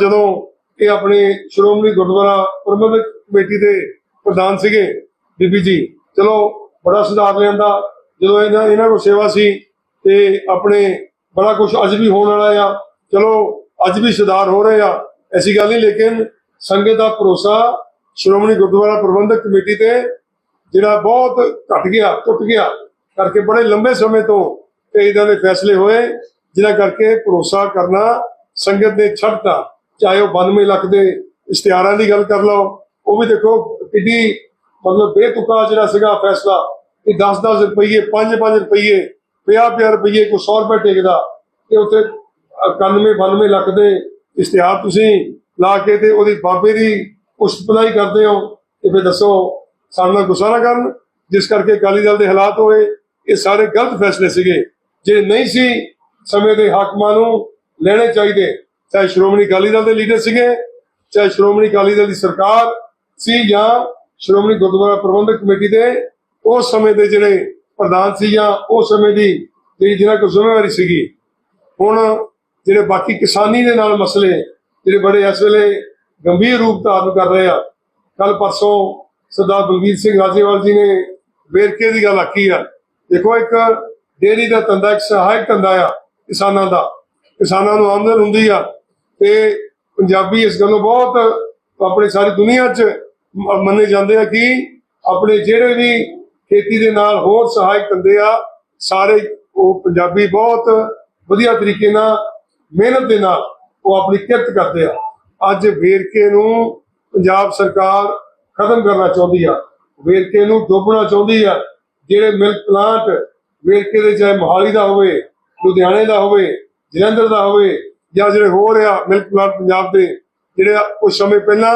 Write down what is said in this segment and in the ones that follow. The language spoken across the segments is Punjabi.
ਜਦੋਂ ਇਹ ਆਪਣੇ ਸ਼੍ਰੋਮਣੀ ਗੁਰਦੁਆਰਾ ਪ੍ਰਬੰਧਕ ਕਮੇਟੀ ਦੇ ਪ੍ਰਧਾਨ ਸੀਗੇ, ਬੀਬੀ ਜੀ, ਚਲੋ ਬੜਾ ਸੁਧਾਰ ਲਿਆਂਦਾ। ਜਦੋਂ ਇਹਨਾਂ ਇਹਨਾਂ ਕੋਲ ਸੇਵਾ ਸੀ ਤੇ ਆਪਣੇ ਬੜਾ ਕੁਝ ਅੱਜ ਵੀ ਹੋਣ ਵਾਲਾ ਆ। ਚਲੋ ਅੱਜ ਵੀ ਸੁਧਾਰ ਹੋ ਰਹੇ ਆ, ਐਸੀ ਗੱਲ ਨਹੀਂ, ਲੇਕਿਨ ਸੰਗਤ ਦਾ ਭਰੋਸਾ ਸ਼੍ਰੋਮਣੀ ਗੁਰਦੁਆਰਾ ਪ੍ਰਬੰਧਕ ਕਮੇਟੀ ਤੇ ਜਿਹੜਾ ਬਹੁਤ ਘਟ ਗਿਆ, ਟੁੱਟ ਗਿਆ, ਕਰਕੇ ਬੜੇ ਲੰਬੇ ਸਮੇਂ ਤੋਂ ਇਹ ਇਦਾਂ ਦੇ ਫੈਸਲੇ ਹੋਏ, ਜਿਨ੍ਹਾਂ ਕਰਕੇ ਭਰੋਸਾ ਕਰਨਾ ਸੰਗਤ ਨੇ ਛੱਡਤਾ। ਚਾਹੇ ਉਹ 92 ਲੱਖ ਦੇ ਇਸ਼ਤਿਹਾਰਾਂ ਦੀ ਗੱਲ ਕਰ ਲਓ, ਉਹ ਵੀ ਦੇਖੋ ਕਿੱਡੀ ਮਤਲਬ ਬੇਤੁਕਾ ਜਿਹੜਾ ਸੀਗਾ ਫੈਸਲਾ ਕਿ 10-10 ਰੁਪਏ 5-5 ਰੁਪਏ 50-50 ਰੁਪਏ ਕੋ 100 ਰੁਪਏ ਟੇਕਦਾ ਤੇ ਉੱਥੇ 91 92 ਲੱਖ ਦੇ ਇਸ਼ਤਿਹਾਰ ਤੁਸੀਂ ਲਾ ਕੇ ਤੇ ਉਹਦੀ ਬਾਬੇ ਦੀ ਪੁਸ਼ਤਪਨਾਈ ਕਰਦੇ ਹੋ, ਤੇ ਫਿਰ ਦੱਸੋ ਸਾਡੇ ਨਾਲ ਗੁੱਸਾ ਕਰਨ, ਜਿਸ ਕਰਕੇ ਅਕਾਲੀ ਦਲ ਦੇ ਹਾਲਾਤ ਹੋਏ, ਇਹ ਸਾਰੇ ਗਲਤ ਫੈਸਲੇ ਸੀਗੇ। ਜੇ ਨਹੀਂ ਸੀ ਸਮੇਂ ਦੇ ਹਾਕਮਾਂ ਨੂੰ ਲੈਣੇ ਚਾਹੀਦੇ ਚਾਹੇ ਸ਼੍ਰੋਮਣੀ ਅਕਾਲੀ ਦਲ ਦੇ ਲੀਡਰ ਸੀਗੇ, ਚਾਹੇ ਸ਼੍ਰੋਮਣੀ ਅਕਾਲੀ ਦਲ ਦੀ ਸਰਕਾਰ ਸੀ ਜਾਂ ਸ਼੍ਰੋਮਣੀ ਗੁਰਦੁਆਰਾ ਪ੍ਰਬੰਧਕ ਕਮੇਟੀ ਦੇ, ਉਸ ਸਮੇਂ ਦੇ ਜਿਹੜੇ ਪ੍ਰਧਾਨ ਸੀ ਜਾਂ ਉਸ ਸਮੇਂ ਦੀ ਜਿਹੜੀ ਜਿਹਨਾਂ ਕੋਲ ਜ਼ਿੰਮੇਵਾਰੀ ਸੀਗੀ। ਹੁਣ ਜਿਹੜੇ ਬਾਕੀ ਕਿਸਾਨੀ ਦੇ ਨਾਲ ਮਸਲੇ ਜਿਹੜੇ ਬੜੇ ਇਸ ਵੇਲੇ ਗੰਭੀਰ ਰੂਪ ਧਾਰਨ ਕਰ ਰਹੇ ਆ। ਕੱਲ ਪਰਸੋਂ ਸਰਦਾਰ ਬਲਵੀਰ ਸਿੰਘ ਰਾਜੇਵਾਲ ਜੀ ਨੇ ਵੇਰਕੇ ਦੀ ਗੱਲ ਆਖੀ ਆ। ਦੇਖੋ ਇੱਕ ਡੇਰੀ ਦਾ ਧੰਦਾ, ਇੱਕ ਸਹਾਇਕ ਧੰਦਾ ਆ ਕਿਸਾਨਾਂ ਦਾ। ਕਿਸਾਨਾਂ ਨੂੰ ਆਮਦਨ ਹੁੰਦੀ ਆ। ਤੇ ਪੰਜਾਬੀ ਇਸ ਗੱਲੋਂ ਬਹੁਤ ਆਪਣੀ ਸਾਰੀ ਦੁਨੀਆ 'ਚ ਮ- ਮੰਨੇ ਜਾਂਦੇ ਆ ਕਿ ਆਪਣੇ ਜਿਹੜੇ ਵੀ ਖੇਤੀ ਦੇ ਨਾਲ ਹੋਰ ਸਹਾਇਕ ਧੰਦੇ ਆ, ਸਾਰੇ ਉਹ ਪੰਜਾਬੀ ਬਹੁਤ ਵਧੀਆ ਤਰੀਕੇ ਨਾਲ, ਮਿਹਨਤ ਦੇ ਨਾਲ ਉਹ ਆਪਣੀ ਕਿਰਤ ਕਰਦੇ ਆ। ਅੱਜ ਵੇਰਕੇ ਨੂੰ ਪੰਜਾਬ ਸਰਕਾਰ ਖਤਮ ਕਰਨਾ ਚਾਹੁੰਦੀ ਆ। ਵੇਰਕੇ ਨੂੰ ਡੋਬਣਾ ਚਾਹੁੰਦੀ ਆ। ਜਿਹੜੇ ਮਿਲਕ ਪਲਾਂਟ ਵੇਰਕੇ ਦੇ ਚਾਹੇ ਮੋਹਾਲੀ ਦਾ ਹੋਵੇ, ਲੁਧਿਆਣੇ ਦਾ ਹੋਵੇ, ਜਲੰਧਰ ਦਾ ਹੋਵੇ ਜਾਂ ਜਿਹੜੇ ਹੋ ਰਿਹਾ ਮਿਲਕ ਪਲਾਂਟ ਪੰਜਾਬ ਦੇ, ਜਿਹੜੇ ਕੁਝ ਸਮੇਂ ਪਹਿਲਾਂ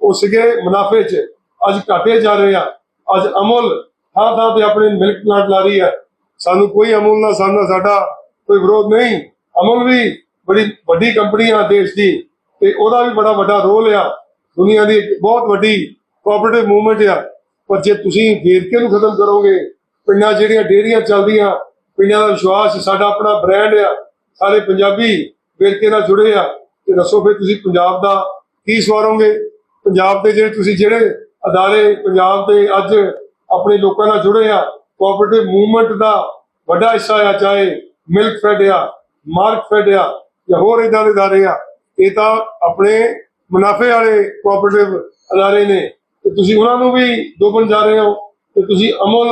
ਉਹ ਸੀਗੇ ਮੁਨਾਫੇ 'ਚ, ਅੱਜ ਘਾਟੇ ਜਾ ਰਹੇ ਆ। ਅੱਜ ਅਮੁਲ ਥਾਂ ਥਾਂ ਤੇ ਆਪਣੇ ਮਿਲਕ ਪਲਾਂਟ ਲਾ ਰਹੀ ਹੈ। ਸਾਨੂੰ ਕੋਈ ਅਮੁਲ ਨਾਲ ਸਾਡਾ ਸਾਡਾ ਕੋਈ ਵਿਰੋਧ ਨਹੀਂ। ਅਮੁਲ ਵੀ ਬੜੀ ਵੱਡੀ ਕੰਪਨੀ ਆ ਦੇਸ਼ ਦੀ, ਤੇ ਉਹਦਾ ਵੀ ਬੜਾ ਵੱਡਾ ਰੋਲ ਆ। ਦੁਨੀਆ ਦੀ ਬਹੁਤ ਵੱਡੀ ਕੋਆਪਰੇਟਿਵ ਮੂਵਮੈਂਟ ਆ। ਪਰ ਜੇ ਤੁਸੀਂ ਵੇਰਕੇ ਨੂੰ ਖਤਮ ਕਰੋਗੇ, ਪਿੰਡਾਂ ਜਿਹੜੀਆਂ ਡੇਰੀਆਂ ਚੱਲਦੀਆਂ, ਪਿੰਡਾਂ ਦਾ ਵਿਸ਼ਵਾਸ ਸਾਡਾ ਆਪਣਾ ਬ੍ਰਾਂਡ ਆ। ਸਾਰੇ ਪੰਜਾਬੀ ਵੇਰਕੇ ਨਾਲ ਜੁੜੇ ਆ ਤੇ ਦੱਸੋ ਫਿਰ ਤੁਸੀਂ ਪੰਜਾਬ ਦਾ ਕੀ ਸਵਾਰੋਗੇ? ਪੰਜਾਬ ਦੇ ਜਿਹੜੇ ਤੁਸੀਂ ਜਿਹੜੇ ਅਦਾਰੇ ਪੰਜਾਬ ਦੇ ਅੱਜ ਆਪਣੇ ਲੋਕਾਂ ਨਾਲ ਜੁੜੇ ਆ ਕੋਆਪਰੇਟਿਵ ਮੂਵਮੈਂਟ ਦਾ ਵੱਡਾ ਹਿੱਸਾ ਆ, ਚਾਹੇ ਮਿਲਕ ਫੈਡ ਆ ਮਾਰਕ ਫੈਡ ਆ ਜਾਂ ਹੋਰ ਇਦਾਂ ਦੇ ਅਦਾਰੇ ਆ, ਇਹ ਤਾਂ ਆਪਣੇ ਮੁਨਾਫੇ ਵਾਲੇ ਕੋਆਪਰੇਟਿਵ ਅਦਾਰੇ ਨੇ। ਤੇ ਤੁਸੀਂ ਉਹਨਾਂ ਨੂੰ ਵੀ ਡੋਬਣ ਜਾ ਰਹੇ ਹੋ ਤੇ ਤੁਸੀਂ ਅਮੁਲ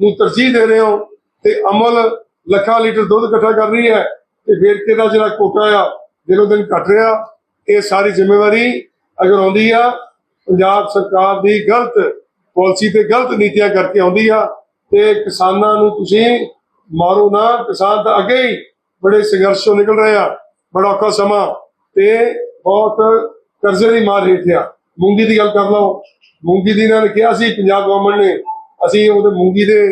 ਨੂੰ ਤਰਜੀਹ ਦੇ ਰਹੇ ਹੋ ਤੇ ਅਮਲ ਲੱਖਾਂ ਲੀਟਰ ਦੁੱਧ ਇਕੱਠਾ ਕਰ ਰਹੀ ਹੈ। ਤੇ ਵੇਰਕੇ ਦਾ ਜਿਹੜਾ ਕੋਟਾ ਆ, ਦਿਨੋਂ ਦਿਨ ਘਟ ਰਿਹਾ। ਇਹ ਸਾਰੀ ਜ਼ਿੰਮੇਵਾਰੀ ਅਗਰ ਆਉਂਦੀ ਆ, ਪੰਜਾਬ ਸਰਕਾਰ ਦੀ ਗਲਤ ਪਾਲਿਸੀ ਤੇ ਗਲਤ ਨੀਤੀਆਂ ਕਰਕੇ ਆਉਂਦੀ ਆ ਤੇ ਕਿਸਾਨਾਂ ਨੂੰ ਤੁਸੀਂ ਮਾਰੋ ਨਾ, ਕਿਸਾਨ ਤਾਂ ਅੱਗੇ ਹੀ ਬੜੇ ਸੰਘਰਸ਼ ਤੋਂ ਨਿਕਲ ਰਹੇ ਆ, ਬੜਾ ਔਖਾ ਸਮਾਂ ਤੇ ਬਹੁਤ ਕਰਜ਼ੇ ਦੀ ਮਾਰ ਹੇਠ ਆ। ਮੂੰਗੀ ਦੀ ਗੱਲ ਕਰ ਲਓ। ਮੂੰਗੀ ਦੀ ਇਹਨਾਂ ਨੇ ਕਿਹਾ ਸੀ, ਪੰਜਾਬ ਗਵਰਨਮੈਂਟ ਨੇ, ਅਸੀਂ ਉਹਦੇ ਮੂੰਗੀ ਦੇ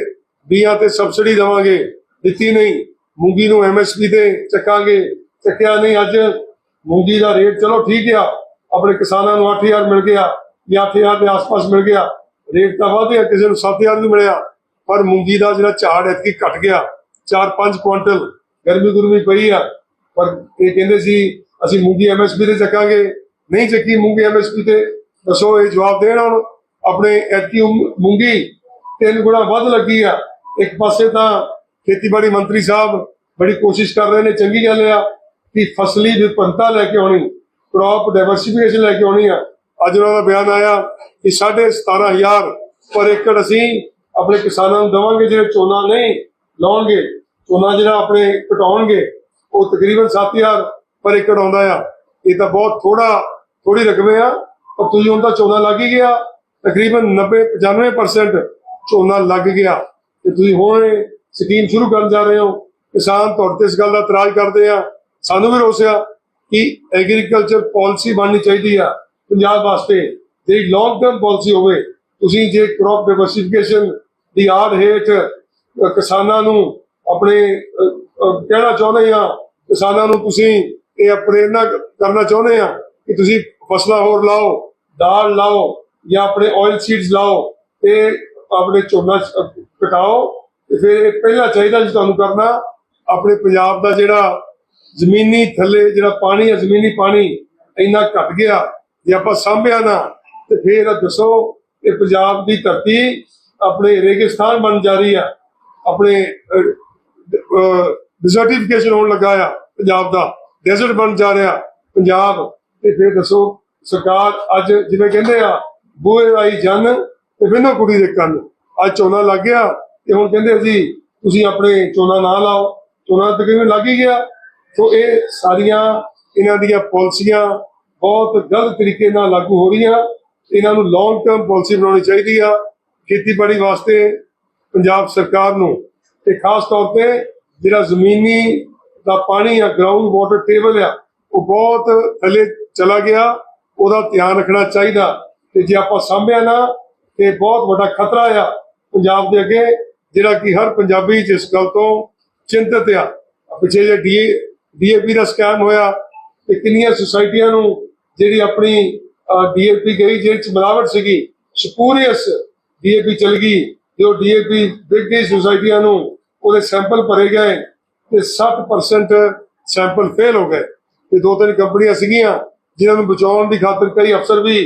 ਬੀਆਂ ਤੇ ਸਬਸਿਡੀ ਦੇਵਾਂਗੇ, ਦਿੱਤੀ ਨਹੀਂ। ਮੂੰਗੀ ਨੂੰ ਐਮਐਸਪੀ ਤੇ ਚੱਕਾਂਗੇ। ਚੱਕਿਆ ਨਹੀਂ ਅੱਜ। ਮੂੰਗੀ ਦਾ ਰੇਟ ਚਲੋ ਠੀਕ ਆ। ਆਪਣੇ ਕਿਸਾਨਾਂ ਨੂੰ 8000 ਮਿਲ ਗਿਆ, ਜਾਂ 8000 ਦੇ ਆਸ-ਪਾਸ ਮਿਲ ਗਿਆ। ਰੇਟ ਤਾਂ ਵਧਿਆ ਕਿਸੇ ਨੂੰ 7000 ਵੀ ਮਿਲਿਆ। ਪਰ ਮੂੰਗੀ ਦਾ ਜਿਹੜਾ ਝਾੜ ਐਤਕੀ ਘਟ ਗਿਆ। 4-5 ਕੁਇੰਟਲ ਗਰਮੀ ਗੁਰਮੀ ਪਈ ਆ। ਪਰ ਇਹ ਕਹਿੰਦੇ ਸੀ, ਅਸੀਂ ਮੂੰਗੀ ਐਮਐਸਪੀ ਤੇ ਚੱਕਾਂਗੇ। ਨਹੀਂ ਚੱਕੀ ਮੂੰਗੀ ਐਮਐਸਪੀ ਤੇ, ਦੱਸੋ ਇਹ ਜਵਾਬ ਦੇਣ ਹੁਣ। ਆਪਣੇ ਐਤਕੀ ਮੂੰਗੀ ਤਿੰਨ ਗੁਣਾ ਵੱਧ ਲੱਗੀ ਆ। ਇੱਕ ਪਾਸੇ ਤਾਂ ਖੇਤੀਬਾੜੀ ਮੰਤਰੀ ਸਾਹਿਬ ਬੜੀ ਕੋਸ਼ਿਸ਼ ਕਰ ਰਹੇ ਨੇ, ਚੰਗੀ ਗੱਲ ਆ ਕਿ ਫਸਲੀ ਵਿਭਿੰਨਤਾ ਲੈ ਕੇ ਆਉਣੀ ਕ੍ਰੌਪ ਡਾਈਵਰਸਿਫਿਕੇਸ਼ਨ ਲੈ ਕੇ ਆਉਣੀ ਆ। ਅੱਜ ਉਹਨਾਂ ਦਾ ਬਿਆਨ ਆਇਆ ਕਿ 17500 ਪਰ ਏਕੜ ਅਸੀਂ ਆਪਣੇ ਕਿਸਾਨਾਂ ਨੂੰ ਦੇਵਾਂਗੇ, ਜਿਹੜੇ ਝੋਨਾ ਨਹੀਂ ਲਾਉਣਗੇ ਝੋਨਾ ਜਿਹੜਾ ਆਪਣੇ ਘਟਾਉਣਗੇ, ਉਹ ਤਕਰੀਬਨ 7000 ਪਰ ਏਕੜ ਆਉਂਦਾ ਆ। ਇਹ ਤਾਂ ਬਹੁਤ ਥੋੜਾ ਥੋੜੀ ਰਕਮੇ ਆ, ਪਰ ਤੁਸੀਂ ਹੁਣ ਤਾਂ ਝੋਨਾ ਲੱਗ ਹੀ ਗਿਆ। ਤਕਰੀਬਨ 90 95% ਝੋਨਾ ਲੱਗ ਗਿਆ। ਤੇ ਤੁਸੀਂ ਹੁਣ ਸਕੀਮ ਸ਼ੁਰੂ ਕਰਨ ਜਾ ਰਹੇ ਹੋ। ਕਿਸਾਨ ਤੁਹਾਡੇ ਤੇ ਇਸ ਗੱਲ ਦਾ ਇਤਰਾਜ਼ ਕਰਦੇ ਆ। ਸਾਨੂੰ ਵੀ ਰੋਸਿਆ ਕਿ ਐਗਰੀਕਲਚਰ ਪਾਲਿਸੀ ਬਣਨੀ ਚਾਹੀਦੀ ਆ ਪੰਜਾਬ ਵਾਸਤੇ। ਜਿਹੜੀ ਲੌਂਗ ਟਰਮ ਪਾਲਿਸੀ ਹੋਵੇ ਤੁਸੀਂ ਜੇ ਕ੍ਰੌਪ ਡਾਈਵਰਸਿਫਿਕੇਸ਼ਨ ਦੀ ਆੜ ਹੇਠ ਕਿਸਾਨਾਂ ਨੂੰ ਆਪਣੇ ਕਹਿਣਾ ਚਾਹੁੰਦੇ ਆ ਕਿਸਾਨਾਂ ਨੂੰ ਤੁਸੀਂ ਇਹ ਪ੍ਰੇਰਨਾ ਕਰਨਾ ਚਾਹੁੰਦੇ ਆ ਕਿ ਤੁਸੀਂ ਫਸਲਾਂ ਹੋਰ ਲਾਓ ਦਾਲ ਲਾਓ ਜਾਂ ਆਪਣੇ ਆਇਲ ਸੀਡਸ ਲਾਓ ਤੇ ਆਪਣੇ ਝੋਨਾ ਅ, ਕਟਾਓ ਤੇ ਫਿਰ ਇਹ ਪਹਿਲਾ ਚਾਹੀਦਾ ਜੀ ਤੁਹਾਨੂੰ ਕਰਨਾ, ਆਪਣੇ ਪੰਜਾਬ ਦਾ ਜਿਹੜਾ ਜ਼ਮੀਨੀ ਥੱਲੇ ਜਿਹੜਾ ਪਾਣੀ ਹੈ ਜ਼ਮੀਨੀ ਪਾਣੀ ਇੰਨਾ ਘਟ ਗਿਆ, ਜੇ ਆਪਾਂ ਸਾਂਭਿਆ ਨਾ, ਤੇ ਫੇਰ ਦੱਸੋ ਇਹ ਪੰਜਾਬ ਦੀ ਧਰਤੀ ਆਪਣੇ ਰੇਗਿਸਤਾਨ ਬਣ ਜਾ ਰਹੀ ਆ, ਆਪਣੇ ਡਿਜ਼ਰਟੀਫਿਕੇਸ਼ਨ ਹੋਣ ਲੱਗਾ ਆ ਪੰਜਾਬ ਦਾ ਡੈਜ਼ਰਟ ਬਣ ਜਾ ਰਿਹਾ ਪੰਜਾਬ, ਤੇ ਫੇਰ ਦੱਸੋ ਸਰਕਾਰ ਅੱਜ ਜਿਵੇਂ ਕਹਿੰਦੇ ਆ, ਬੂਹੇ ਆਈ ਜਨ ਤੇ ਬਿਨੋ ਕੁੜੀ ਦੇ ਕੰਨ, ਅੱਜ ਝੋਨਾ ਲੱਗ ਗਿਆ ਤੇ ਹੁਣ ਕਹਿੰਦੇ ਜੀ ਤੁਸੀਂ ਆਪਣੇ ਝੋਨਾ ਨਾ ਲਾਓ। ਝੋਨਾ ਤਕਰੀਬਨ ਲੱਗ ਹੀ ਗਿਆ। ਸੋ ਇਹ ਸਾਰੀਆਂ ਇਹਨਾਂ ਦੀਆਂ ਪਾਲਿਸੀਆਂ ਬਹੁਤ ਗਲਤ ਤਰੀਕੇ ਨਾਲ ਲਾਗੂ ਹੋ ਰਹੀਆਂ। ਇਹਨਾਂ ਨੂੰ ਲੌਂਗ ਟਰਮ ਪਾਲਿਸੀ ਬਣਾਉਣੀ ਚਾਹੀਦੀ ਆ ਖੇਤੀਬਾੜੀ ਵਾਸਤੇ ਪੰਜਾਬ ਸਰਕਾਰ ਨੂੰ। ਤੇ ਖਾਸ ਤੌਰ ਤੇ ਜਿਹੜਾ ਜ਼ਮੀਨੀ ਦਾ ਪਾਣੀ ਆ ਗਰਾਊਂਡ ਵਾਟਰ ਟੇਬਲ ਆ, ਉਹ ਬਹੁਤ ਥੱਲੇ ਚਲਾ ਗਿਆ। ਉਹਦਾ ਧਿਆਨ ਰੱਖਣਾ ਚਾਹੀਦਾ। ਤੇ ਜੇ ਆਪਾਂ ਸਾਂਭਿਆ ਨਾ, ਤੇ ਬਹੁਤ ਵੱਡਾ ਖਤਰਾ ਆ ਪੰਜਾਬ ਦੇ ਅੱਗੇ। ਜਿਹੜਾ ਕਿ ਹਰ ਪੰਜਾਬੀ ਜਿਸ ਗੱਲ ਤੋਂ ਚਿੰਤਤ ਆ। ਪਿੱਛੇ ਜੇ ਡੀ ਡੀਏਪੀ ਦਾ ਸਕੈਮ ਹੋਇਆ ਤੇ ਕਿੰਨੀਆਂ ਸੁਸਾਇਟੀਆਂ ਨੂੰ ਜਿਹੜੀ ਆਪਣੀ ਡੀਏਪੀ ਗਈ ਜਿਹਦੇ ਚ ਮਿਲਾਵਟ ਸੀਗੀ ਸਪੂਰੀਅਸ ਡੀਏਪੀ ਚਲ ਗਈ ਜੋ ਡੀਏਪੀ ਵਿਕ ਸੁਸਾਇਟੀਆਂ ਨੂੰ, ਉਹਦੇ ਸੈਂਪਲ ਭਰੇ ਗਏ ਤੇ 60% ਸੈਂਪਲ ਫੇਲ ਹੋ ਗਏ। ਤੇ ਦੋ ਤਿੰਨ ਕੰਪਨੀਆਂ ਸੀਗੀਆਂ ਜਿਨ੍ਹਾਂ ਨੂੰ ਬਚਾਉਣ ਦੀ ਖਾਤਰ ਕਈ ਅਫਸਰ ਵੀ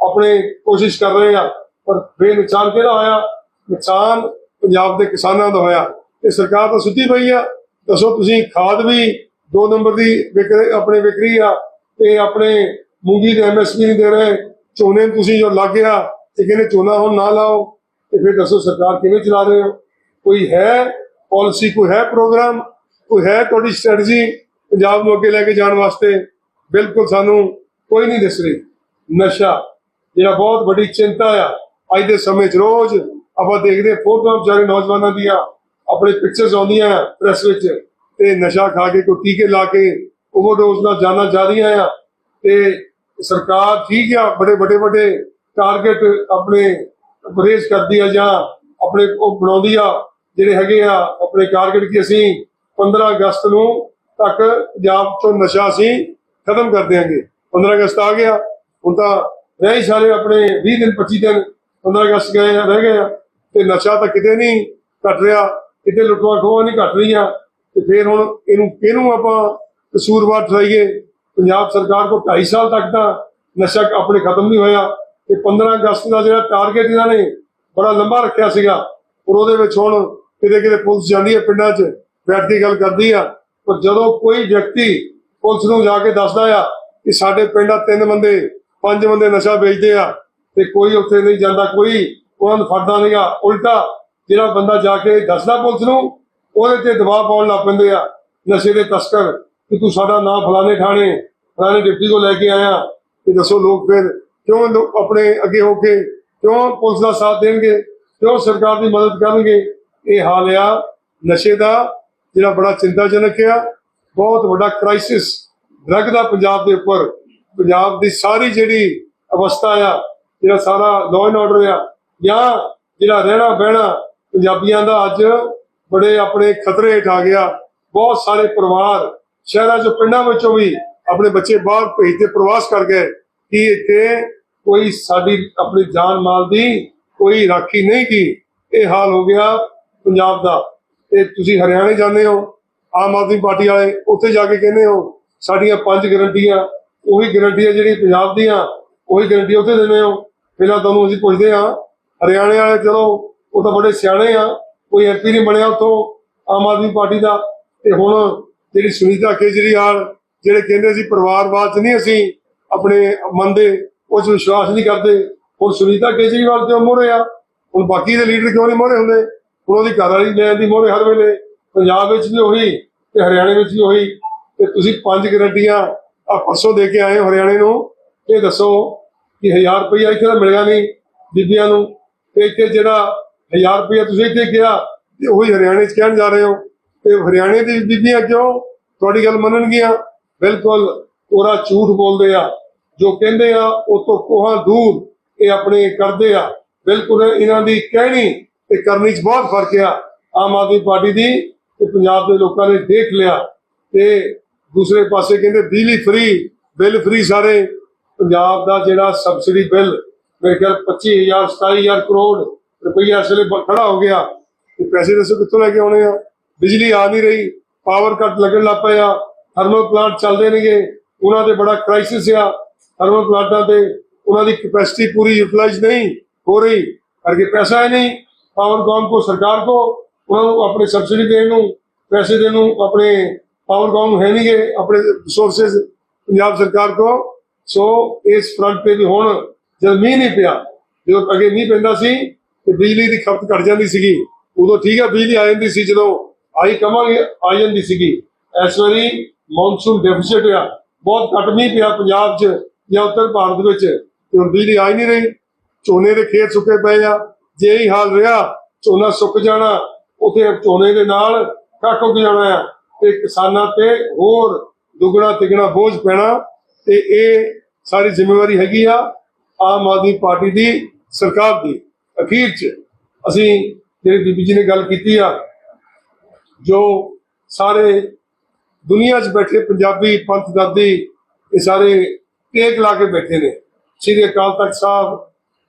ਆਪਣੇ ਕੋਸ਼ਿਸ਼ ਕਰ ਰਹੇ ਆ, ਪਰ ਬੇ ਨੁਕਸਾਨ ਕਿਹਦਾ ਹੋਇਆ? ਨੁਕਸਾਨ ਪੰਜਾਬ ਦੇ ਕਿਸਾਨਾਂ ਦਾ ਹੋਇਆ। ਤੇ ਸਰਕਾਰ ਤਾਂ ਸੁੱਤੀ ਪਈ ਆ। ਦੱਸੋ ਤੁਸੀਂ, ਖਾਦ ਵੀ ਦੋ ਨੰਬਰ ਦੀ ਵਿਕ ਆਪਣੇ ਵਿਕ ਆ ਤੇ ਆਪਣੇ ਮੂੰਗੀ ਦੇ ਐਮਐਸਪੀ ਨਹੀਂ ਦੇ ਰਹੇ। ਝੋਨੇ ਤੁਸੀਂ ਜੋ ਲੱਗ ਗਿਆ ਤੇ ਕਹਿੰਦੇ ਝੋਨਾ ਹੁਣ ਨਾ ਲਾਓ। ਤੇ ਫਿਰ ਦੱਸੋ ਸਰਕਾਰ ਕਿਵੇਂ ਚਲਾ ਰਹੇ ਹੋ? ਕੋਈ ਹੈ ਪਾਲਿਸੀ ਕੋਈ ਹੈ ਪ੍ਰੋਗਰਾਮ ਕੋਈ ਹੈ ਤੁਹਾਡੀ ਸਟ੍ਰੈਟਜੀ ਪੰਜਾਬ ਨੂੰ ਅੱਗੇ ਲੈ ਕੇ ਜਾਣ ਵਾਸਤੇ? ਬਿਲਕੁਲ ਸਾਨੂੰ ਕੋਈ ਨਹੀਂ ਦਿਸ ਰਹੀ। ਨਸ਼ਾ, ਜਿਹੜਾ ਬਹੁਤ ਵੱਡੀ ਚਿੰਤਾ ਆ, ਅੱਜ ਦੇ ਸਮੇਂ 'ਚ ਰੋਜ਼ ਆਪਾਂ ਦੇਖਦੇ ਫੋਟੋਆਂ ਵਿਚਾਰੇ ਨੌਜਵਾਨਾਂ ਦੀਆਂ ਆਪਣੇ ਪਿਕਚਰਸ ਆਉਂਦੀਆਂ ਪ੍ਰੈਸ ਵਿੱਚ ਤੇ ਨਸ਼ਾ ਖਾ ਕੇ, ਕੋਈ ਟੀਕੇ ਲਾ ਕੇ ਓਵਰਡੋਜ਼ ਨਾਲ ਜਾਨਾਂ ਜਾ ਰਹੀਆਂ ਆ। ਤੇ ਸਰਕਾਰ ਠੀਕ ਆ, ਬੜੇ ਵੱਡੇ ਵੱਡੇ ਟਾਰਗੇਟ ਆਪਣੇ ਬਰੇਜ਼ ਕਰਦੀ ਆ ਜਾਂ ਆਪਣੇ ਉਹ ਬਣਾਉਂਦੀ ਆ, ਜਿਹੜੇ ਹੈਗੇ ਆ ਆਪਣੇ ਟਾਰਗੇਟ ਕਿ ਅਸੀਂ 15 ਅਗਸਤ ਨੂੰ ਤੱਕ ਪੰਜਾਬ ਤੋਂ ਨਸ਼ਾ ਅਸੀਂ ਖਤਮ ਕਰ ਦਿਆਂਗੇ। 15 ਅਗਸਤ ਆ ਗਿਆ, ਹੁਣ ਤਾਂ ਰਹਿ ਹੀ ਸਾਰੇ ਆਪਣੇ 20 ਦਿਨ 25 ਦਿਨ 15 ਅਗਸਤ ਗਏ ਰਹਿ ਗਏ ਆ। ਤੇ ਨਸ਼ਾ ਤਾਂ ਕਿਤੇ ਨਹੀਂ ਘਟ ਰਿਹਾ, ਕਿਤੇ ਲੁੱਟਾਂ ਖੋਹਾਂ ਨਹੀਂ ਘਟ ਰਹੀਆਂ। ਤੇ ਫਿਰ ਹੁਣ ਇਹਨੂੰ ਕਿਹਨੂੰ ਆਪਾਂ ਕਸੂਰਵਾਰ ਠਹਿਰਾਈਏ? ਪੰਜਾਬ ਸਰਕਾਰ ਕੋ 2.5 ਸਾਲ ਤੱਕ ਤਾਂ ਨਸ਼ਾ ਆਪਣੇ ਖਤਮ ਨਹੀਂ ਹੋਇਆ। ਤੇ 15 ਅਗਸਤ ਦਾ ਜਿਹੜਾ ਟਾਰਗੇਟ ਇਹਨਾਂ ਨੇ ਬੜਾ ਲੰਬਾ ਰੱਖਿਆ ਸੀਗਾ। ਔਰ ਉਹਦੇ ਵਿੱਚ ਹੁਣ ਕਿਤੇ ਕਿਤੇ ਪੁਲਿਸ ਜਾਂਦੀ ਹੈ ਪਿੰਡਾਂ 'ਚ, ਬੈਠ ਕੇ ਗੱਲ ਕਰਦੀ ਆ। ਪਰ ਜਦੋਂ ਕੋਈ ਵਿਅਕਤੀ ਪੁਲਿਸ ਨੂੰ ਜਾ ਕੇ ਦੱਸਦਾ ਆ ਕਿ ਸਾਡੇ ਪਿੰਡਾਂ ਤਿੰਨ ਬੰਦੇ, ਪੰਜ ਬੰਦੇ ਨਸ਼ਾ ਵੇਚਦੇ ਆ ਤੇ ਕੋਈ ਉੱਥੇ ਨਹੀਂ ਜਾਂਦਾ, ਕੋਈ ਉਹਨਾਂ ਨੂੰ ਫੜਦਾ ਨਹੀਂਗਾ। ਉਲਟਾ ਜਿਹੜਾ ਬੰਦਾ ਜਾ ਕੇ ਦੱਸਦਾ ਪੁਲਿਸ ਨੂੰ, ਉਹਦੇ ਤੇ ਦਬਾਅ ਪਾਉਣ ਲੱਗ ਪੈਂਦੇ ਆ। ਨਸ਼ੇ ਦੇ ਤਸਕਰ ਕਿ ਤੂੰ ਸਾਡਾ ਨਾਮ ਫਲਾਣੇ ਥਾਣੇ, ਫਲਾਣੇ ਡਿਪਟੀ ਕੋ ਲੈ ਕੇ ਆਇਆ। ਤੇ ਦੱਸੋ ਲੋਕ ਫਿਰ ਕਿਉਂ ਆਪਣੇ ਅੱਗੇ ਹੋ ਕੇ ਕਿਉਂ ਪੁਲਿਸ ਦਾ ਸਾਥ ਦੇਣਗੇ? ਕਿਉਂ ਸਰਕਾਰ ਦੀ ਮਦਦ ਕਰਨਗੇ? ਇਹ ਹਾਲ ਆ। ਨਸ਼ੇ ਦਾ ਜਿਹੜਾ ਬੜਾ ਚਿੰਤਾਜਨਕ ਆ। ਬਹੁਤ ਵੱਡਾ ਕ੍ਰਾਈਸਿਸ ਡਰਗ ਦਾ ਪੰਜਾਬ ਦੇ ਉੱਪਰ। ਪੰਜਾਬ ਦੀ ਸਾਰੀ ਜਿਹੜੀ ਅਵਸਥਾ ਆ, ਜਿਹੜਾ ਸਾਰਾ ਲਾਅ ਐਂਡ ਆਰਡਰ ਆ ਜਾਂ ਜਿਹੜਾ ਰਹਿਣਾ ਬਹਿਣਾ ਪੰਜਾਬੀਆਂ ਦਾ ਅੱਜ ਬੜੇ ਆਪਣੇ ਖਤਰੇ ਹੇਠ ਆ ਗਿਆ। ਬਹੁਤ ਸਾਰੇ ਪਰਿਵਾਰ ਸ਼ਹਿਰਾਂ ਚੋਂ, ਪਿੰਡਾਂ ਵਿੱਚੋਂ ਵੀ ਆਪਣੇ ਬੱਚੇ ਬਾਹਰ ਭੇਜਦੇ ਪ੍ਰਵਾਸ ਕਰ ਗਏ ਕਿ ਇੱਥੇ ਕੋਈ ਸਾਡੀ ਆਪਣੀ ਜਾਨ ਮਾਲ ਦੀ ਕੋਈ ਰਾਖੀ ਨਹੀਂ ਕੀ ਇਹ ਹਾਲ ਹੋ ਗਿਆ ਪੰਜਾਬ ਦਾ। ਤੇ ਤੁਸੀਂ ਹਰਿਆਣੇ ਜਾਂਦੇ ਹੋ, ਆਮ ਆਦਮੀ ਪਾਰਟੀ ਵਾਲੇ ਉੱਥੇ ਜਾ ਕੇ ਕਹਿੰਦੇ ਹੋ, ਸਾਡੀਆਂ ਪੰਜ ਗਰੰਟੀਆਂ, ਉਹੀ ਗਰੰਟੀਆਂ ਜਿਹੜੀ ਪੰਜਾਬ ਦੀਆਂ, ਉਹੀ ਗਰੰਟੀ ਉੱਥੇ ਦਿੰਦੇ ਹੋ। ਪਹਿਲਾਂ ਤੁਹਾਨੂੰ ਅਸੀਂ ਪੁੱਛਦੇ ਹਾਂ ਹਰਿਆਣੇ ਵਾਲੇ ਚਲੋ, ਉਹ ਤਾਂ ਬੜੇ ਸਿਆਣੇ ਆ, ਕੋਈ ਐਮਪੀ ਨਹੀਂ ਬਣਿਆ ਉੱਥੋਂ, ਆਮ ਆਦਮੀ ਪਾਰਟੀ ਦਾ। ਤੇ ਹੁਣ ਜਿਹੜੀ ਸੁਨੀਤਾ ਕੇਜਰੀਵਾਲ, ਜਿਹੜੇ ਕਹਿੰਦੇ ਸੀ ਪਰਿਵਾਰਵਾਦ ਚ ਨਹੀਂ ਅਸੀਂ ਆਪਣੇ ਮੰਨਦੇ, ਉਹ ਵਿਸ਼ਵਾਸ ਨਹੀਂ ਕਰਦੇ। ਹੁਣ ਸੁਨੀਤਾ ਕੇਜਰੀਵਾਲ ਕਿਉਂ ਮੋਹਰੇ ਆ। ਹੁਣ ਬਾਕੀ ਦੇ ਲੀਡਰ ਕਿਉਂ ਨਹੀਂ ਮੋਹਰੇ ਹੁੰਦੇ? ਹੁਣ ਉਹਦੀ ਘਰ ਵਾਲੀ ਲੈਣ ਦੀ ਮੋਹਰੇ ਹਰ ਵੇਲੇ। ਪੰਜਾਬ ਵਿੱਚ ਵੀ ਹੋਈ ਤੇ ਹਰਿਆਣੇ ਵਿੱਚ ਵੀ ਹੋਈ ਤੇ ਤੁਸੀਂ ਪੰਜ ਗਰੰਟੀਆਂ ਆ ਪਰਸੋਂ ਦੇ ਕੇ ਆਏ ਹੋ ਹਰਿਆਣੇ ਨੂੰ। ਇਹ ਦੱਸੋ ਕਿ 1000 ਰੁਪਇਆ ਇੱਥੇ ਤਾਂ ਮਿਲਿਆ ਨਹੀਂ ਬੀਬੀਆਂ ਨੂੰ। ਤੇ ਇੱਥੇ ਜਿਹੜਾ 1000 ਰੁਪਇਆ ਤੁਸੀਂ ਇੱਥੇ ਗਿਆ ਤੇ ਉਹੀ ਹਰਿਆਣੇ 'ਚ ਕਹਿਣ ਜਾ ਰਹੇ ਹੋ। ਤੇ ਹਰਿਆਣੇ ਦੀ ਬੀਬੀਆਂ ਕਿਉਂ? ਤੁਹਾਡੀ ਗੱਲ ਮੰਨਣਗੀਆਂ। ਬਿਲਕੁਲ ਉਹਦਾ ਝੂਠ ਬੋਲਦੇ ਆ। ਜੋ ਕਹਿੰਦੇ ਆ, ਉਹ ਤੋਂ ਕੋਹਾਂ ਦੂਰ ਇਹ ਆਪਣੇ ਕਰਦੇ ਆ। ਬਿਲਕੁਲ ਇਹਨਾਂ ਦੀ ਕਹਿਣੀ ਤੇ ਕਰਨੀ 'ਚ ਬਹੁਤ ਫ਼ਰਕ ਆ। ਆਮ ਆਦਮੀ ਪਾਰਟੀ ਦੀ ਤੇ ਪੰਜਾਬ ਦੇ ਲੋਕਾਂ ਨੇ ਦੇਖ ਲਿਆ। ਤੇ ਦੂਸਰੇ ਪਾਸੇ ਕਹਿੰਦੇ ਬਿਜਲੀ ਫ੍ਰੀ ਬਿੱਲ ਫ੍ਰੀ ਸਾਰੇ। ਪੰਜਾਬ ਦਾ ਜਿਹੜਾ ਸਬਸਿਡੀ ਬਿੱਲ ਮੇਰੇ ਖਿਆਲ 25000 27000 ਕਰੋੜ ਰੁਪਈਆ ਇਸ ਵੇਲੇ ਖੜਾ ਹੋ ਗਿਆ। ਤੇ ਪੈਸੇ ਦੱਸੋ ਕਿੱਥੋਂ ਲੈ ਕੇ ਆਉਣੇ ਆ? ਬਿਜਲੀ ਆ ਨਹੀਂ ਰਹੀ ਪਾਵਰ ਕੱਟ ਲੱਗਣ ਲੱਗ ਪਏ ਆ ਥਰਮਲ ਪਲਾਂਟ ਚੱਲਦੇ ਨੇਗੇ, ਉਹਨਾਂ ਦੇ ਬੜਾ ਕ੍ਰਾਈਸਿਸ ਆ। ਥਰਮਲ ਪਲਾਂਟਾਂ ਤੇ ਉਹਨਾਂ ਦੀ ਕੈਪੈਸਿਟੀ ਪੂਰੀ ਯੂਟਿਲਾਈਜ਼ ਨਹੀਂ ਹੋ ਰਹੀ, ਕਰਕੇ ਪੈਸਾ ਹੈ ਨਹੀਂ। ਪਾਵਰਕੌਮ ਕੋ ਸਰਕਾਰ ਕੋ, ਉਹਨਾਂ ਨੂੰ ਆਪਣੇ ਸਬਸਿਡੀ ਦੇਣ ਨੂੰ, ਪੈਸੇ ਦੇਣ ਨੂੰ ਆਪਣੇ ਪਾਵਰਕੌਮ ਨੂੰ ਹੈ ਨਹੀਂਗੇ, ਆਪਣੇ ਰਿਸੋਰਸਸ ਪੰਜਾਬ ਸਰਕਾਰ ਕੋ। ਸੋ ਇਸ ਫਰੰਟ ਤੇ ਵੀ ਹੁਣ ਜਦ ਮੀਂਹ ਨਹੀਂ ਪਿਆ, ਜਦੋਂ ਅੱਗੇ ਮੀਂਹ ਪੈਂਦਾ ਸੀ ਤੇ ਬਿਜਲੀ ਦੀ ਖਪਤ ਘਟ ਜਾਂਦੀ ਸੀਗੀ, ਉਦੋਂ ਠੀਕ ਹੈ ਬਿਜਲੀ ਆ ਜਾਂਦੀ ਸੀ, ਜਦੋਂ ਆਈ ਕਮਾਂਗੇ ਆ ਜਾਂਦੀ ਸੀਗੀ। ਇਸ ਵਾਰੀ ਮੌਨਸੂਨ ਡੈਫਿਸਿਟ ਆ, ਬਹੁਤ ਘੱਟ ਮੀਂਹ ਪਿਆ ਪੰਜਾਬ 'ਚ ਜਾਂ ਉੱਤਰ ਭਾਰਤ ਵਿੱਚ, ਤੇ ਹੁਣ ਬਿਜਲੀ ਆ ਹੀ ਨਹੀਂ ਰਹੀ। ਝੋਨੇ ਦੇ ਖੇਤ ਸੁੱਕੇ ਪਏ ਆ, ਜੇ ਇਹੀ ਹਾਲ ਰਿਹਾ, ਝੋਨਾ ਸੁੱਕ ਜਾਣਾ, ਉਥੇ ਝੋਨੇ ਦੇ ਨਾਲ ਕੱਟ ਉੱਗ ਜਾਣਾ ਆ, ਤੇ ਕਿਸਾਨਾਂ ਤੇ ਹੋਰ ਦੁਗਣਾ ਤਿਗਣਾ ਬੋਝ ਪੈਣਾ, ਤੇ ਇਹ ਸਾਰੀ ਜ਼ਿੰਮੇਵਾਰੀ ਹੈਗੀ ਆ। ਆਮ ਆਦਮੀ ਪਾਰਟੀ ਦੀ ਸਰਕਾਰ ਦੀ ਅਖੀਰ 'ਚ ਅਸੀਂ ਜਿਹੜੀ ਬੀਬੀ ਜੀ ਨੇ ਗੱਲ ਕੀਤੀ ਆ, ਜੋ ਸਾਰੇ ਦੁਨੀਆ 'ਚ ਬੈਠੇ ਪੰਜਾਬੀ ਪੰਥ ਦਾਦੀ ਇਹ ਸਾਰੇ ਟੇਕ ਲਾ ਕੇ ਬੈਠੇ ਨੇ, ਸ੍ਰੀ ਅਕਾਲ ਤਖਤ ਸਾਹਿਬ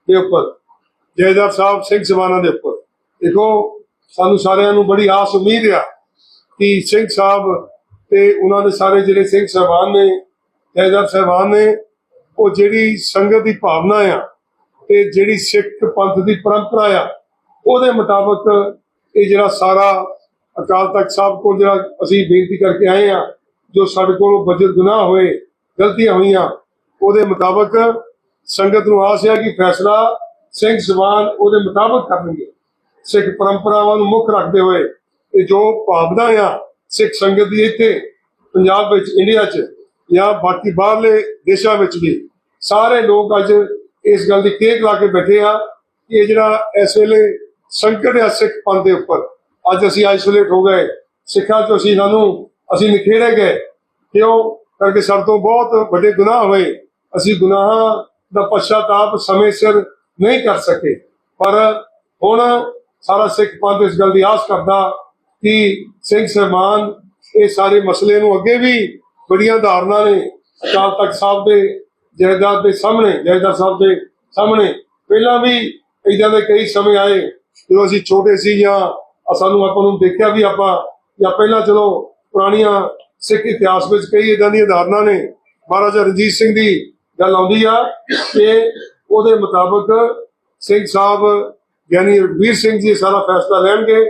ਦੇ ਉੱਪਰ, ਜੈਦਾਰ ਸਾਹਿਬ ਸਿੰਘ ਸਵਾਨਾ ਦੇ ਉੱਪਰ। ਦੇਖੋ, ਸਾਨੂੰ ਸਾਰਿਆਂ ਨੂੰ ਬੜੀ ਆਸ ਉਮੀਦ ਆ ਕਿ ਸਿੰਘ ਸਾਹਿਬ ਤੇ ਉਹਨਾਂ ਦੇ ਸਾਰੇ ਜਿਹੜੇ ਸਿੰਘ ਸਾਹਿਬਾਨ ਨੇ, ਜੈਦਾਰ ਸਹਿਬਾਨ ਨੇ ਉਹ ਜਿਹੜੀ ਸੰਗਤ ਦੀ ਭਾਵਨਾ ਆ ਤੇ ਜਿਹੜੀ ਸਿੱਖ ਪੰਥ ਦੀ ਪਰੰਪਰਾ ਆ, ਉਹਦੇ ਮੁਤਾਬਕ ਇਹ ਜਿਹੜਾ ਸਾਰਾ ਅਕਾਲ ਤਖਤ ਸਾਹਿਬ ਕੋਲ ਜਿਹੜਾ ਅਸੀਂ ਬੇਨਤੀ ਕਰਕੇ ਆਏ ਆ, ਜੋ ਸਾਡੇ ਕੋਲ ਵਜਰ ਗੁਨਾਹ ਹੋਏ, ਗਲਤੀਆਂ ਹੋਈਆਂ, ਉਹਦੇ ਮੁਤਾਬਕ ਸੰਗਤ ਨੂੰ ਆਸ ਹੈ ਕਿ ਫੈਸਲਾ ਸਿੰਘ ਸਵਾਨ ਉਹਦੇ ਮੁਤਾਬਕ ਕਰਨਗੇ ਸਿੱਖ ਪਰੰਪਰਾਵਾਂ ਨੂੰ ਮੁੱਖ ਰੱਖਦੇ ਹੋਏ ਇਹ ਜੋ ਭਾਵਨਾ ਆ ਸਿੱਖ ਸੰਗਤ ਦੀ ਇੱਥੇ ਪੰਜਾਬ ਵਿੱਚ, ਇੰਡੀਆ 'ਚ ਜਾਂ ਬਾਕੀ ਬਾਹਰਲੇ ਦੇਸ਼ਾਂ ਵਿੱਚ ਵੀ। ਸਾਰੇ ਲੋਕ ਅੱਜ ਇਸ ਗੱਲ ਦੀ ਕੇਕ ਲਾ ਕੇ ਬੈਠੇ ਆ ਕਿ ਇਹ ਜਿਹੜਾ ਇਸ ਵੇਲੇ ਸੰਕਟ ਆ ਸਿੱਖ ਪੰਥ ਦੇ ਉੱਪਰ, ਅੱਜ ਅਸੀਂ ਆਈਸੋਲੇਟ ਹੋ ਗਏ। ਸਿੱਖਾਂ ਤੋਂ ਅਸੀਂ ਸਾਨੂੰ, ਅਸੀਂ ਨਿਖੇੜੇ ਗਏ। ਕਿਉਂ? ਕਰਕੇ ਸਾਡੇ ਤੋਂ ਬਹੁਤ ਵੱਡੇ ਗੁਨਾਹ ਹੋਏ। ਅਸੀਂ ਗੁਨਾਹਾਂ ਦਾ ਪਛਤਾਪ ਸਮੇਂ ਸਿਰ ਨਹੀਂ ਕਰ ਸਕੇ। ਪਰ ਹੁਣ ਸਾਰਾ ਸਿੱਖ ਪੰਥ ਇਸ ਗੱਲ ਦੀ ਆਸ ਕਰਦਾ ਕਿ ਸਿੰਘ ਸਹਿਮਾਨ ਇਹ ਸਾਰੇ ਮਸਲੇ ਨੂੰ ਅੱਗੇ ਵੀ ਬੜੀਆਂ ਧਾਰਨਾ ਨੇ ਅਕਾਲ ਤਖਤ ਸਾਹਿਬ ਦੇ ਜਾਇਦਾਦ ਦੇ ਸਾਹਮਣੇ ਜਾਇਦਾਦ ਸਾਹਿਬ ਦੇ ਸਾਹਮਣੇ। ਪਹਿਲਾਂ ਵੀ ਇਦਾਂ ਦੇ ਕਈ ਸਮੇਂ ਆਏ, ਜਦੋਂ ਅਸੀਂ ਛੋਟੇ ਸੀ ਜਾਂ ਸਾਨੂੰ ਆਪਾਂ ਨੂੰ ਦੇਖਿਆ ਵੀ ਆਪਾਂ, ਜਾਂ ਪਹਿਲਾਂ ਚਲੋ ਪੁਰਾਣੀਆਂ ਸਿੱਖ ਇਤਿਹਾਸ ਵਿੱਚ ਕਈ ਇਦਾਂ ਦੀਆਂ ਧਾਰਨਾ ਨੇ। ਮਹਾਰਾਜਾ ਰਣਜੀਤ ਸਿੰਘ ਦੀ ਗੱਲ ਆਉਂਦੀ ਆ ਕਿ ਉਹਦੇ ਮੁਤਾਬਕ ਸਿੰਘ ਸਾਹਿਬ ਗਿਆਨੀ ਰਘਬੀਰ ਸਿੰਘ ਜੀ ਸਾਰਾ ਫੈਸਲਾ ਲੈਣਗੇ।